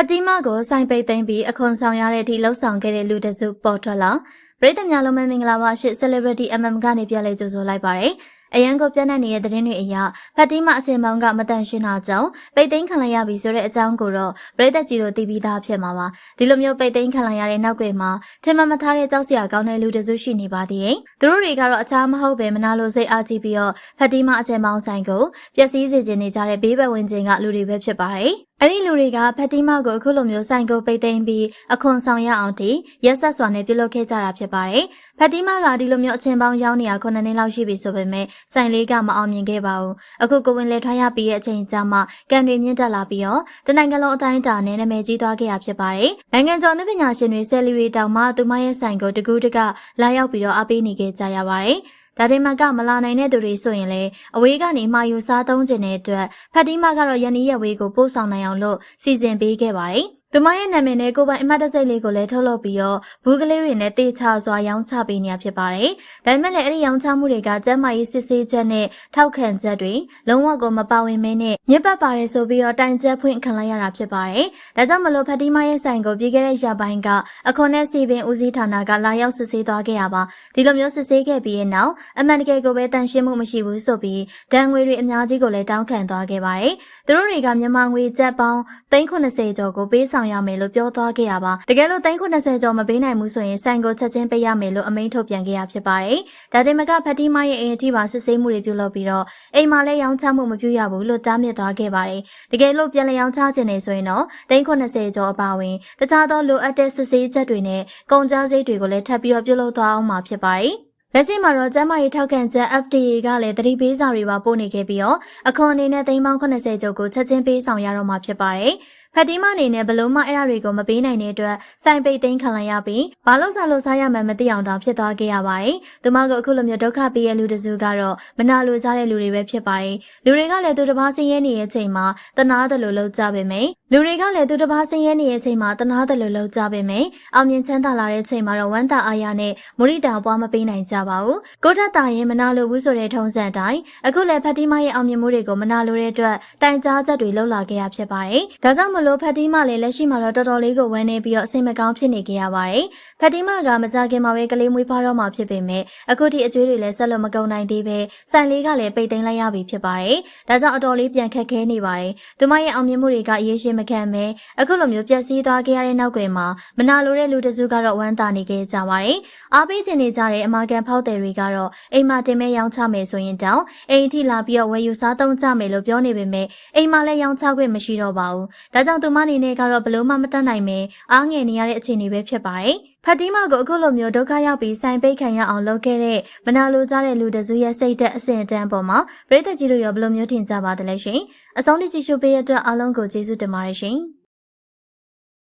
တ်တီမာကိုစိုင်ပိတ်သိမ့်ပြီးအခွန်ဆောင်ရတဲ့အထိလှုပ်ဆောင်ခဲ့တဲ့လူတစ်စုပေါ်ထွက်လာပရိသတ်များလုံးမင်္ဂလာပါရှစ် Celebrity MM ကနေပြန်လည်ကြိုဆိုလိုက်ပါတယ် အရန်ကိုပြန့်နှံ့နေတဲ့သတင်းတွေအရဖတ်တီမာအချိန်ပေါင်းကမတန်ရှင်းတာကြောင့်ပိတ်သိမ်းခံလိုက်ရပြီဆိုတဲ့အကြောင်းကိုတော့ပရိသတ်ကြီးတို့သိပြီးသားဖြစ်မှာပါဒီလိုမျိုးပိတ်သိမ်းခံလိုက်ရတဲ့နောက်ွယ်မှာထင်မှတ်မထားတဲ့ကြောက်စရာကောင်းတဲ့လူတစ်စုရှိနေပါသေးတယ်သူတို့တွေကတော့အခြားမဟုတ်ပဲမနာလိုစိတ်အားကြီးပြီးတော့ဖတ်တီမာအချိန်ပေါင်းဆိုင်ကိုပျက်စီးစေခြင်းနေကြတဲ့ဘေးဘက်ဝင်ခြင်းကလူတွေပဲဖြစ်ပါတယ်အဲ့ဒီလူတွေကဖတ်တီမာကိုအခုလိုမျိုးဆိုင်ကိုပိတ်သိမ်းပြီးအခွန်ဆောင်ရအောင်တိရက်ဆက်စွာနဲ့ပြုလုပ်ခဲ့ကြတာဖြစ်ပါတယ်။ဖတ်တီမာကဒီလိုမျိုးအချင်းပေါင်းရောင်းနေရ9နှစ်လောက်ရှိပြီဆိုပေမဲ့ဆိုင်လေးကမအောင်မြင်ခဲ့ပါဘူး။အခုကိုဝင်လေထွားရပြီးရဲ့အချိန်ကြာမှကန်တွေမြင့်တက်လာပြီးတော့တနိုင်ငံလုံးအတိုင်းအတာနဲ့နာမည်ကြီးသွားခဲ့ရဖြစ်ပါတယ်။နိုင်ငံကျော်နှပညာရှင်တွေဆယ်လီရီတောင်မှသူမရဲ့ဆိုင်ကိုတကူးတကလာရောက်ပြီးတော့အားပေးနေခဲ့ကြရပါတယ်။ဒါတင်မကမလာနိုင်တဲ့သူတွေဆိုရင်လည်းအဝေးကနေမှာယူစားသုံးခြင်းတဲ့အတွက်ဖတ်တီမာကတော့ယနေ့ရက်ဝေးကိုပို့ဆောင်နိုင်အောင်လို့စီစဉ်ပေးခဲ့ပါတယ်။ သူမရဲ့နာမည်နဲ့ကိုပိုင်အမှတ်တစိတ်လေးကိုလည်းထုတ်လုပ်ပြီးတော့ဘူးကလေးတွေနဲ့တေချာစွာရောင်းချပေးနေရဖြစ်ပါတယ်။ဒါပေမဲ့လည်းအဲ့ဒီရောင်းချမှုတွေကကျန်းမာရေးစစ်ဆေးချက်နဲ့ထောက်ခံချက်တွေလုံးဝကိုမပါဝင်မင်းနဲ့ညစ်ပတ်ပါတယ်ဆိုပြီးတော့တိုင်ချက်ဖွင့်ခံလိုက်ရတာဖြစ်ပါတယ်။ဒါကြောင့်မလို့ဖတ်တီမာရဲ့ဆိုင်ကိုပြီးခဲ့တဲ့ရပိုင်းကအခွန်နဲ့စီပင်ဦးစီးဌာနကလာရောက်စစ်ဆေးသွားခဲ့ရပါဒီလိုမျိုးစစ်ဆေးခဲ့ပြီးတဲ့နောက်အမှန်တကယ်ကိုပဲတန်ရှင်းမှုမရှိဘူးဆိုပြီးဒဏ်ငွေတွေအများကြီးကိုလည်းတောင်းခံသွားခဲ့ပါတယ်။သူတို့တွေကမြန်မာငွေကျပ်ပေါင်း390ကျော်ကိုပေးဆောင်ရမယ်လို့ပြောသွားခဲ့ရပါတကယ်လို့390ကျော်မပေးနိုင်ဘူးဆိုရင်ဆိုင်ကိုချက်ချင်းပေးရမယ်လို့အမိန့်ထုတ်ပြန်ခဲ့ရဖြစ်ပါတယ်။ဒါတင်မကဖတ်တီမာရဲ့အိမ်အထိပါစစ်ဆေးမှုတွေပြုလုပ်ပြီးတော့အိမ်မှာလည်းရောင်းချမှုမပြုရဘူးလို့တားမြစ်သွားခဲ့ပါတယ်။တကယ်လို့ပြန်လည်ရောင်းချခြင်းနေဆိုရင်တော့390ကျော်အပါအဝင်တခြားသောလိုအပ်တဲ့စစ်ဆေးချက်တွေနဲ့ကုန်ကျစရိတ်တွေကိုလည်းထပ်ပြီးတော့ပြုလုပ်သွားအောင်မှာဖြစ်ပါတယ်။လက်ရှိမှာတော့ကျန်းမာရေးထောက်ခံချက် FDA ကလည်းသတိပေးစာတွေပါပို့နေခဲ့ပြီးတော့အခွန်အနေနဲ့သိန်းပေါင်း80ကျော်ကိုချက်ချင်းပေးဆောင်ရတော့မှာဖြစ်ပါတယ်။ ဖတ်တီမအနေနဲ့ဘလို့မှအဲ့ဒါတွေကိုမပေးနိုင်တဲ့အတွက်စိုင်ပိတ်သိမ်းခံလိုက်ရပြီးဘာလို့စားလို့စားရမှန်းမသိအောင်တောင်ဖြစ်သွားခဲ့ရပါတယ်။သူမကအခုလိုမျိုးဒုက္ခပေးတဲ့လူတစုကတော့မနာလိုကြတဲ့လူတွေပဲဖြစ်ပါတယ်။လူတွေကလည်းသူတစ်ပါးဆင်းရဲနေတဲ့အချိန်မှာတနာတယ်လို့လောက်ကြပေမယ့်လူတွေကလည်းသူတစ်ပါးဆင်းရဲနေတဲ့အချိန်မှာတနာတယ်လို့လောက်ကြပေမယ့်အောင်မြင်ချမ်းသာလာတဲ့အချိန်မှာတော့ဝမ်းသာအားရနဲ့မုရိတာပွားမပေးနိုင်ကြပါဘူး။ကိုထက်တာရင်မနာလိုဘူးဆိုတဲ့ထုံးစံတိုင်းအခုလည်းဖတ်တီမရဲ့အောင်မြင်မှုတွေကိုမနာလိုတဲ့အတွက်တိုင်ကြားချက်တွေလှုပ်လာခဲ့ရဖြစ်ပါတယ်။ဒါကြောင့်မလို့ဖတ်တီမလည်းလက်ရှိမှာတော့တော်တော်လေးကိုဝမ်းနေပြီးတော့အစိမ်မကောင်းဖြစ်နေကြရပါတယ်။ဖတ်တီမကမကြခင်မှာပဲကလေးမွေးဖွားတော့မှဖြစ်ပေမဲ့အခုထိအကျွေးတွေလည်းဆက်လို့မကုန်နိုင်သေးပဲဆိုင်လေးကလည်းပိတ်သိမ်းလိုက်ရပြီဖြစ်ပါတယ်။ဒါကြောင့်အတော်လေးပြန်ခက်ခဲနေပါတယ်။သူမရဲ့အောင်မြင်မှုတွေကအရေးရှိမခံပဲအခုလိုမျိုးပျက်စီးသွားခဲ့ရတဲ့နောက်ွယ်မှာမနာလိုတဲ့လူတစုကတော့ဝမ်းသာနေခဲ့ကြပါတယ်။အားပေးခြင်းနေကြတဲ့အမာကန်ဖောက်တယ်တွေကတော့အိမ်မှာတင်မဲ့ရောင်းချမယ်ဆိုရင်တောင်အိမ်အထိလာပြီးတော့ဝယ်ယူစားသုံးကြမယ်လို့ပြောနေပေမဲ့အိမ်မှာလည်းရောင်းချခွင့်မရှိတော့ပါဘူး။ဒါကြောင့်သူမအနေနဲ့ကတော့ဘလို့မှမတတ်နိုင်ပဲအားငယ်နေရတဲ့အခြေအနေပဲဖြစ်ပါတယ်။ဖတ်တီမာကိုအခုလိုမျိုးဒုက္ခရောက်ပြီးစိုင်ပိတ်ခံရအောင်လုပ်ခဲ့တဲ့မနာလိုကြတဲ့လူတစုရဲ့စိတ်သက်အဆင့်အတန်းပေါ်မှာပြည်သက်ကြီးတို့ရောဘယ်လိုမျိုးထင်ကြပါသလဲရှင်။အဆုံးထိကြည့်ရှုပေးရတဲ့အတွက်အားလုံးကိုကျေးဇူးတင်ပါတယ်ရှင်။